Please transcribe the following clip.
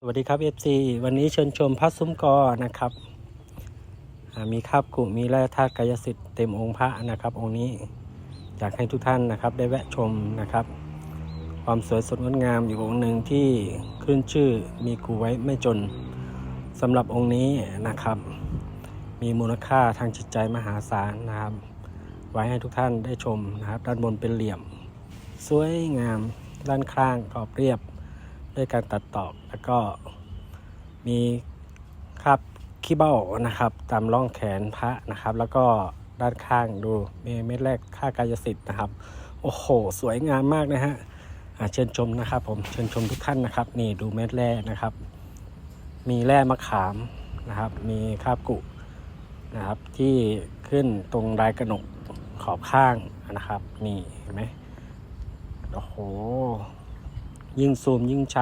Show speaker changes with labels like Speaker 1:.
Speaker 1: สวัสดีครับ FC วันนี้เชิญชมพระซุ้มกอนะครับ มีคาบกุมีแร่ธาตุกายสิทธิ์เต็มองค์พระนะครับ องค์นี้อยากให้ทุกท่านนะครับ ได้แวะชมนะครับ ความสวยสดงดงามอยู่องค์หนึ่งที่ขึ้นชื่อมีกูไว้ไม่จนสำหรับองค์นี้นะครับ มีมูลค่าทางจิตใจมหาศาลนะครับ ไว้ให้ทุกท่านได้ชมนะครับ ด้านบนเป็นเหลี่ยม สวยงามด้านข้างกรอบเรียบ ด้วยการตัดต่อแล้วก็มีคราบขี้เบ้านะครับ ตามร่องแขนพระนะครับ แล้วก็ด้านข้างดูมีเม็ดแรกค่ากายสิทธิ์นะครับ โอ้โห สวยงามมากนะฮะเชิญชมนะครับ ผมเชิญชมทุกท่านนะครับ นี่ดูเม็ดแร่นะครับ มีแร่มะขามนะครับ มีคราบกุนะครับที่ขึ้นตรงลายกระหนกขอบข้างนะครับ นี่เห็นไหมโอ้โห ยิ่งซูมยิ่งชัด